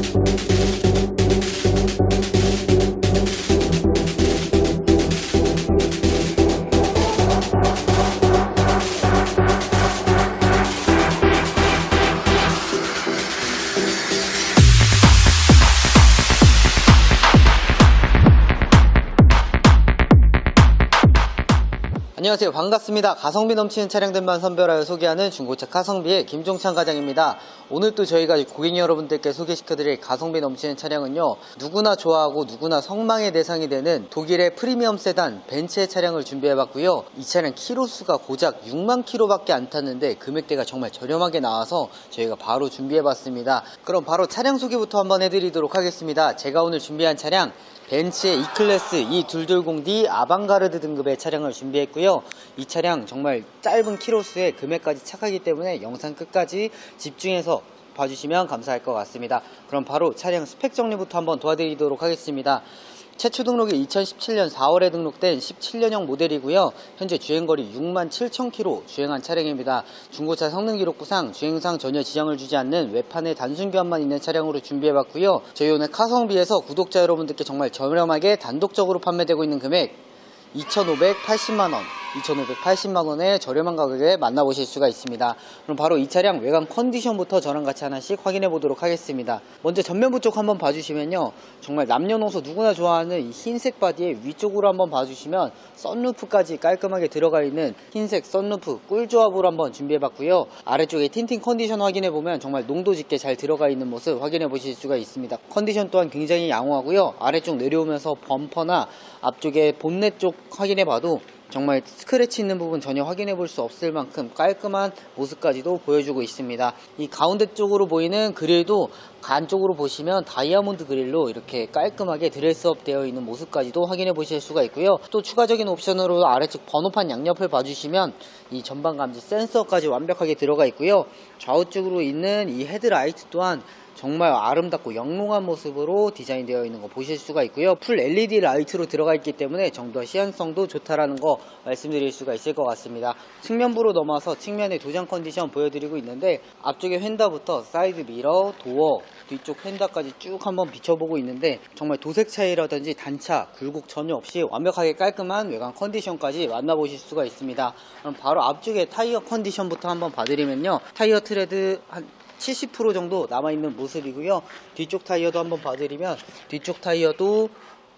Thank you. 안녕하세요. 반갑습니다. 가성비 넘치는 차량들만 선별하여 소개하는 중고차 가성비의 김종찬 과장입니다. 오늘 또 저희가 고객 여러분들께 소개시켜 드릴 가성비 넘치는 차량은요. 누구나 좋아하고 누구나 성망의 대상이 되는 독일의 프리미엄 세단 벤츠의 차량을 준비해 봤고요. 이 차량 키로수가 고작 6만 킬로밖에 안 탔는데 금액대가 정말 저렴하게 나와서 저희가 바로 준비해 봤습니다. 그럼 바로 차량 소개부터 한번 해드리도록 하겠습니다. 제가 오늘 준비한 차량 벤츠의 E클래스 E220D 아방가르드 등급의 차량을 준비했고요. 이 차량 정말 짧은 키로수에 금액까지 착하기 때문에 영상 끝까지 집중해서 봐주시면 감사할 것 같습니다. 그럼 바로 차량 스펙 정리부터 한번 도와드리도록 하겠습니다. 최초 등록이 2017년 4월에 등록된 17년형 모델이고요. 현재 주행거리 6만 7천 킬로 주행한 차량입니다. 중고차 성능 기록부상 주행상 전혀 지장을 주지 않는 외판의 단순 교환만 있는 차량으로 준비해봤고요. 저희 오늘 카성비에서 구독자 여러분들께 정말 저렴하게 단독적으로 판매되고 있는 금액 2,580만원, 2,580만원의 저렴한 가격에 만나보실 수가 있습니다. 그럼 바로 이 차량 외관 컨디션부터 저랑 같이 하나씩 확인해 보도록 하겠습니다. 먼저 전면부 쪽 한번 봐주시면요. 정말 남녀노소 누구나 좋아하는 이 흰색 바디에 위쪽으로 한번 봐주시면 썬루프까지 깔끔하게 들어가 있는 흰색 썬루프 꿀조합으로 한번 준비해 봤고요. 아래쪽에 틴팅 컨디션 확인해 보면 정말 농도 짙게 잘 들어가 있는 모습 확인해 보실 수가 있습니다. 컨디션 또한 굉장히 양호하고요. 아래쪽 내려오면서 범퍼나 앞쪽에 본넷 쪽 확인해 봐도 정말 스크래치 있는 부분 전혀 확인해 볼 수 없을 만큼 깔끔한 모습까지도 보여주고 있습니다. 이 가운데 쪽으로 보이는 그릴도 간쪽으로 보시면 다이아몬드 그릴로 이렇게 깔끔하게 드레스업 되어 있는 모습까지도 확인해 보실 수가 있고요. 또 추가적인 옵션으로 아래쪽 번호판 양옆을 봐주시면 이 전방 감지 센서까지 완벽하게 들어가 있고요. 좌우쪽으로 있는 이 헤드라이트 또한 정말 아름답고 영롱한 모습으로 디자인되어 있는 거 보실 수가 있고요. 풀 LED 라이트로 들어가 있기 때문에 정도 시연성도 좋다라는 거 말씀드릴 수가 있을 것 같습니다. 측면부로 넘어와서 측면의 도장 컨디션 보여드리고 있는데 앞쪽에 휀다부터 사이드 미러, 도어, 뒤쪽 휀다까지 쭉 한번 비춰보고 있는데 정말 도색 차이라든지 단차, 굴곡 전혀 없이 완벽하게 깔끔한 외관 컨디션까지 만나보실 수가 있습니다. 그럼 바로 앞쪽에 타이어 컨디션부터 한번 봐드리면요. 타이어 트레드 한 70% 정도 남아있는 모습이고요. 뒤쪽 타이어도 한번 봐드리면 뒤쪽 타이어도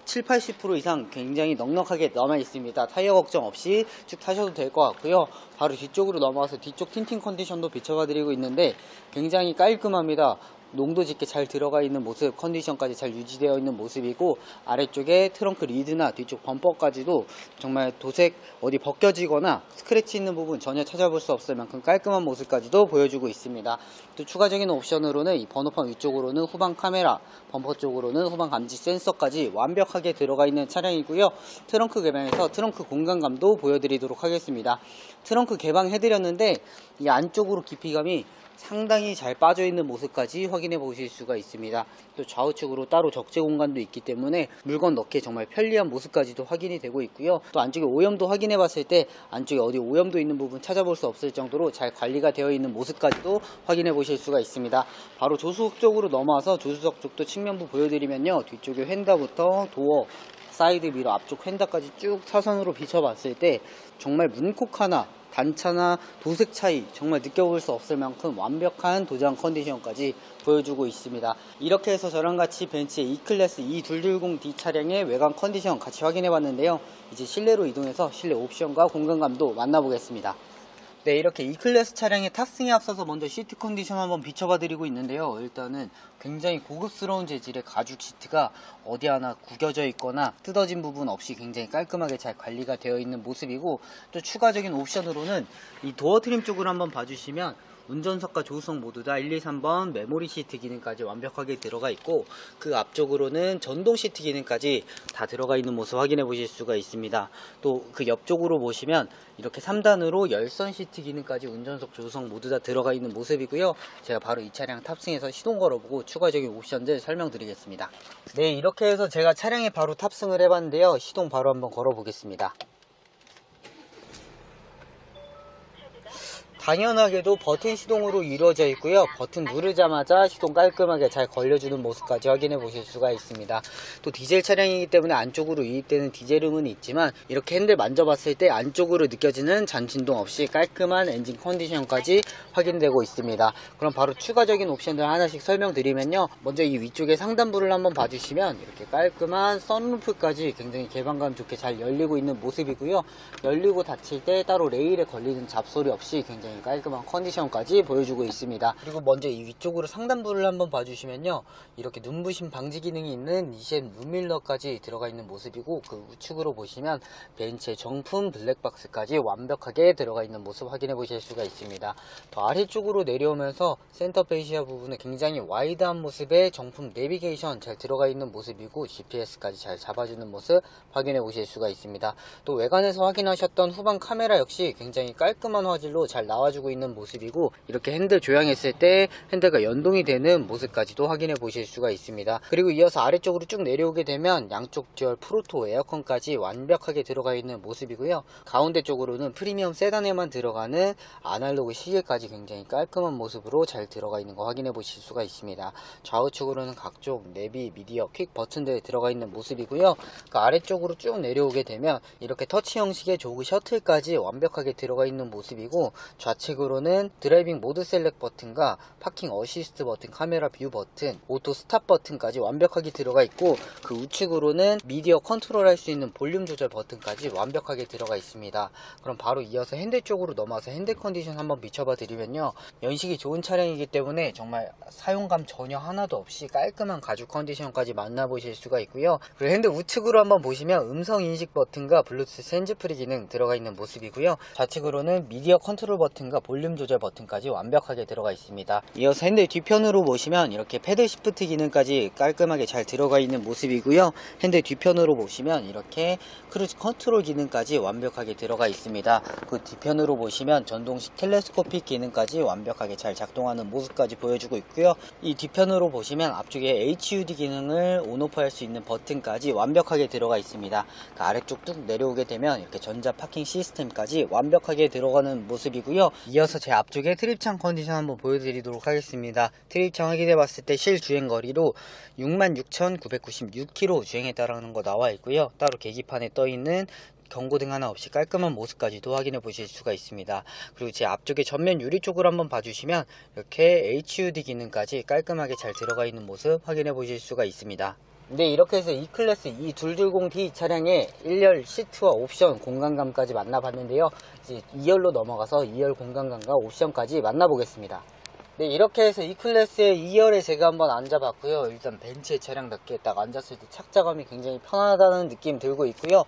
7, 80% 이상 굉장히 넉넉하게 남아 있습니다. 타이어 걱정 없이 쭉 타셔도 될 것 같고요. 바로 뒤쪽으로 넘어와서 뒤쪽 틴팅 컨디션도 비춰봐 드리고 있는데 굉장히 깔끔합니다. 농도 짙게 잘 들어가 있는 모습, 컨디션까지 잘 유지되어 있는 모습이고 아래쪽에 트렁크 리드나 뒤쪽 범퍼까지도 정말 도색 어디 벗겨지거나 스크래치 있는 부분 전혀 찾아볼 수 없을 만큼 깔끔한 모습까지도 보여주고 있습니다. 또 추가적인 옵션으로는 이 번호판 위쪽으로는 후방 카메라, 범퍼 쪽으로는 후방 감지 센서까지 완벽하게 들어가 있는 차량이고요. 트렁크 개방에서 트렁크 공간감도 보여드리도록 하겠습니다. 트렁크 개방해드렸는데 이 안쪽으로 깊이감이 상당히 잘 빠져 있는 모습까지 확인해 보실 수가 있습니다. 또 좌우측으로 따로 적재 공간도 있기 때문에 물건 넣기에 정말 편리한 모습까지도 확인이 되고 있고요. 또 안쪽에 오염도 확인해 봤을 때 안쪽에 어디 오염도 있는 부분 찾아볼 수 없을 정도로 잘 관리가 되어 있는 모습까지도 확인해 보실 수가 있습니다. 바로 조수석 쪽으로 넘어와서 조수석 쪽도 측면부 보여드리면요. 뒤쪽에 휀다부터 도어 사이드 미러 앞쪽 휀다까지 쭉 사선으로 비춰봤을 때 정말 문콕 하나 단차나 도색 차이 정말 느껴볼 수 없을 만큼 완벽한 도장 컨디션까지 보여주고 있습니다. 이렇게 해서 저랑 같이 벤츠의 E클래스 E210D 차량의 외관 컨디션 같이 확인해 봤는데요. 이제 실내로 이동해서 실내 옵션과 공간감도 만나보겠습니다. 네, 이렇게 E클래스 차량의 탑승에 앞서서 먼저 시트 컨디션 한번 비춰봐 드리고 있는데요. 일단은 굉장히 고급스러운 재질의 가죽 시트가 어디 하나 구겨져 있거나 뜯어진 부분 없이 굉장히 깔끔하게 잘 관리가 되어 있는 모습이고 또 추가적인 옵션으로는 이 도어 트림 쪽으로 한번 봐주시면 운전석과 조수석 모두 다 1, 2, 3번 메모리 시트 기능까지 완벽하게 들어가 있고 그 앞쪽으로는 전동 시트 기능까지 다 들어가 있는 모습 확인해 보실 수가 있습니다. 또 그 옆쪽으로 보시면 이렇게 3단으로 열선 시트 기능까지 운전석 조수석 모두 다 들어가 있는 모습이고요. 제가 바로 이 차량 탑승해서 시동 걸어보고 추가적인 옵션들 설명드리겠습니다. 네 이렇게 해서 제가 차량에 바로 탑승을 해봤는데요. 시동 바로 한번 걸어보겠습니다. 당연하게도 버튼 시동으로 이루어져 있고요. 버튼 누르자마자 시동 깔끔하게 잘 걸려주는 모습까지 확인해 보실 수가 있습니다. 또 디젤 차량이기 때문에 안쪽으로 유입되는 디젤음은 있지만 이렇게 핸들 만져봤을 때 안쪽으로 느껴지는 잔진동 없이 깔끔한 엔진 컨디션까지 확인되고 있습니다. 그럼 바로 추가적인 옵션들 하나씩 설명드리면요. 먼저 이 위쪽에 상단부를 한번 봐주시면 이렇게 깔끔한 선루프까지 굉장히 개방감 좋게 잘 열리고 있는 모습이고요. 열리고 닫힐 때 따로 레일에 걸리는 잡소리 없이 굉장히 깔끔한 컨디션까지 보여주고 있습니다. 그리고 먼저 이 위쪽으로 상단부를 한번 봐주시면요. 이렇게 눈부심 방지 기능이 있는 이셈 룸밀러까지 들어가 있는 모습이고 그 우측으로 보시면 벤츠의 정품 블랙박스까지 완벽하게 들어가 있는 모습 확인해 보실 수가 있습니다. 더 아래쪽으로 내려오면서 센터 페이시아 부분에 굉장히 와이드한 모습의 정품 내비게이션 잘 들어가 있는 모습이고 GPS까지 잘 잡아주는 모습 확인해 보실 수가 있습니다. 또 외관에서 확인하셨던 후방 카메라 역시 굉장히 깔끔한 화질로 잘 나와 주고 있는 모습이고 이렇게 핸들 조향했을 때 핸들과 연동이 되는 모습까지도 확인해 보실 수가 있습니다. 그리고 이어서 아래쪽으로 쭉 내려오게 되면 양쪽 듀얼 프로토 에어컨까지 완벽하게 들어가 있는 모습이고요. 가운데 쪽으로는 프리미엄 세단에만 들어가는 아날로그 시계까지 굉장히 깔끔한 모습으로 잘 들어가 있는 거 확인해 보실 수가 있습니다. 좌우측으로는 각종 내비, 미디어, 퀵 버튼들 들어가 있는 모습이고요. 그 아래쪽으로 쭉 내려오게 되면 이렇게 터치 형식의 조그 셔틀까지 완벽하게 들어가 있는 모습이고 좌 측으로는 드라이빙 모드 셀렉 버튼과 파킹 어시스트 버튼, 카메라 뷰 버튼, 오토 스탑 버튼까지 완벽하게 들어가 있고 그 우측으로는 미디어 컨트롤 할 수 있는 볼륨 조절 버튼까지 완벽하게 들어가 있습니다. 그럼 바로 이어서 핸들 쪽으로 넘어와서 핸들 컨디션 한번 비춰봐 드리면요. 연식이 좋은 차량이기 때문에 정말 사용감 전혀 하나도 없이 깔끔한 가죽 컨디션까지 만나보실 수가 있고요. 그리고 핸들 우측으로 한번 보시면 음성 인식 버튼과 블루투스 핸즈프리 기능 들어가 있는 모습이고요. 좌측으로는 미디어 컨트롤 버튼 과 볼륨 조절 버튼까지 완벽하게 들어가 있습니다. 이어서 핸들 뒤편으로 보시면 이렇게 패드 시프트 기능까지 깔끔하게 잘 들어가 있는 모습이고요. 핸들 뒤편으로 보시면 이렇게 크루즈 컨트롤 기능까지 완벽하게 들어가 있습니다. 그 뒤편으로 보시면 전동식 텔레스코픽 기능까지 완벽하게 잘 작동하는 모습까지 보여주고 있고요. 이 뒤편으로 보시면 앞쪽에 HUD 기능을 온오프 할 수 있는 버튼까지 완벽하게 들어가 있습니다. 그 아래쪽 뚝 내려오게 되면 이렇게 전자 파킹 시스템까지 완벽하게 들어가는 모습이고요. 이어서 제 앞쪽에 트립창 컨디션 한번 보여드리도록 하겠습니다. 트립창 확인해 봤을 때 실 주행 거리로 66,996km 주행했다라는 거 나와 있고요. 따로 계기판에 떠 있는 경고등 하나 없이 깔끔한 모습까지도 확인해 보실 수가 있습니다. 그리고 제 앞쪽에 전면 유리 쪽으로 한번 봐주시면 이렇게 HUD 기능까지 깔끔하게 잘 들어가 있는 모습 확인해 보실 수가 있습니다. 네 이렇게 해서 E클래스 이 220D 차량의 1열 시트와 옵션 공간감까지 만나봤는데요. 이제 2열로 넘어가서 2열 공간감과 옵션까지 만나보겠습니다. 네 이렇게 해서 E클래스의 2열에 제가 한번 앉아봤고요. 일단 벤츠의 차량답게 딱 앉았을 때 착자감이 굉장히 편하다는 느낌 들고 있고요.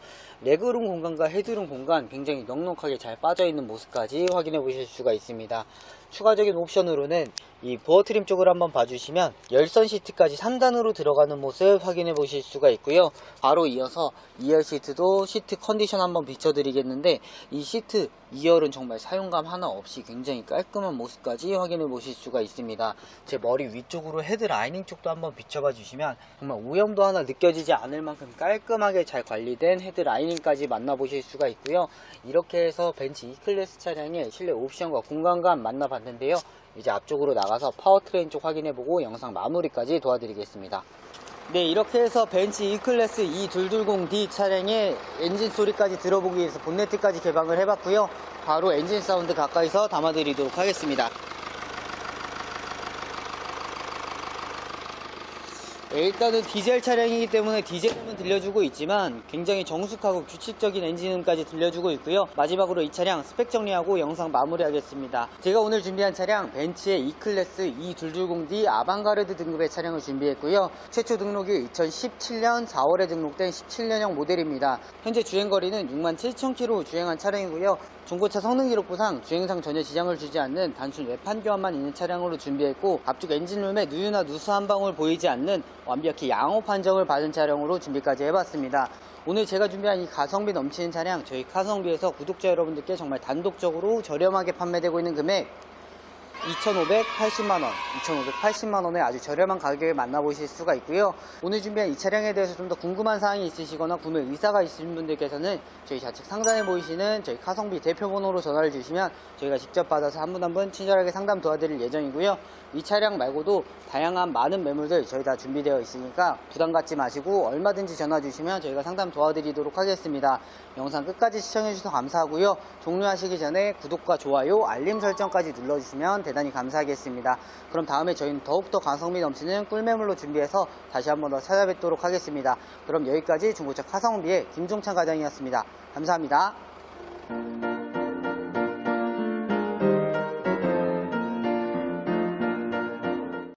레그룸 공간과 헤드룸 공간 굉장히 넉넉하게 잘 빠져있는 모습까지 확인해 보실 수가 있습니다. 추가적인 옵션으로는 이 부어 트림 쪽을 한번 봐주시면 열선 시트까지 3단으로 들어가는 모습 확인해 보실 수가 있고요. 바로 이어서 2열 시트도 시트 컨디션 한번 비춰 드리겠는데 이 시트 2열은 정말 사용감 하나 없이 굉장히 깔끔한 모습까지 확인해 보실 수가 있습니다. 제 머리 위쪽으로 헤드 라이닝 쪽도 한번 비춰봐 주시면 정말 오염도 하나 느껴지지 않을 만큼 깔끔하게 잘 관리된 헤드 라이닝 까지 만나보실 수가 있고요. 이렇게 해서 벤츠 E클래스 차량의 실내 옵션과 공간감 만나봤는데요. 이제 앞쪽으로 나가서 파워트레인 쪽 확인해보고 영상 마무리까지 도와드리겠습니다. 네 이렇게 해서 벤츠 E클래스 E220D 차량의 엔진 소리까지 들어보기 위해서 본네트까지 개방을 해봤고요. 바로 엔진 사운드 가까이서 담아드리도록 하겠습니다. 네, 일단은 디젤 차량이기 때문에 디젤음은 들려주고 있지만 굉장히 정숙하고 규칙적인 엔진음까지 들려주고 있고요. 마지막으로 이 차량 스펙 정리하고 영상 마무리하겠습니다. 제가 오늘 준비한 차량 벤츠의 E클래스 E220D 아방가르드 등급의 차량을 준비했고요. 최초 등록이 2017년 4월에 등록된 17년형 모델입니다. 현재 주행거리는 67,000km 주행한 차량이고요. 중고차 성능 기록부상 주행상 전혀 지장을 주지 않는 단순 외판 교환만 있는 차량으로 준비했고 앞쪽 엔진룸에 누유나 누수 한 방울 보이지 않는 완벽히 양호 판정을 받은 차량으로 준비까지 해봤습니다. 오늘 제가 준비한 이 가성비 넘치는 차량 저희 카성비에서 구독자 여러분들께 정말 단독적으로 저렴하게 판매되고 있는 금액 2,580만 원, 2,580만 원에 아주 저렴한 가격에 만나보실 수가 있고요. 오늘 준비한 이 차량에 대해서 좀 더 궁금한 사항이 있으시거나 구매 의사가 있으신 분들께서는 저희 좌측 상단에 보이시는 저희 카성비 대표번호로 전화를 주시면 저희가 직접 받아서 한분 한 분 친절하게 상담 도와드릴 예정이고요. 이 차량 말고도 다양한 많은 매물들 저희 다 준비되어 있으니까 부담 갖지 마시고 얼마든지 전화 주시면 저희가 상담 도와드리도록 하겠습니다. 영상 끝까지 시청해 주셔서 감사하고요. 종료하시기 전에 구독과 좋아요, 알림 설정까지 눌러주시면 대단히 감사하겠습니다. 그럼 다음에 저희는 더욱더 가성비 넘치는 꿀매물로 준비해서 다시 한번 더 찾아뵙도록 하겠습니다. 그럼 여기까지 중고차 카성비의 김종찬 과장이었습니다. 감사합니다.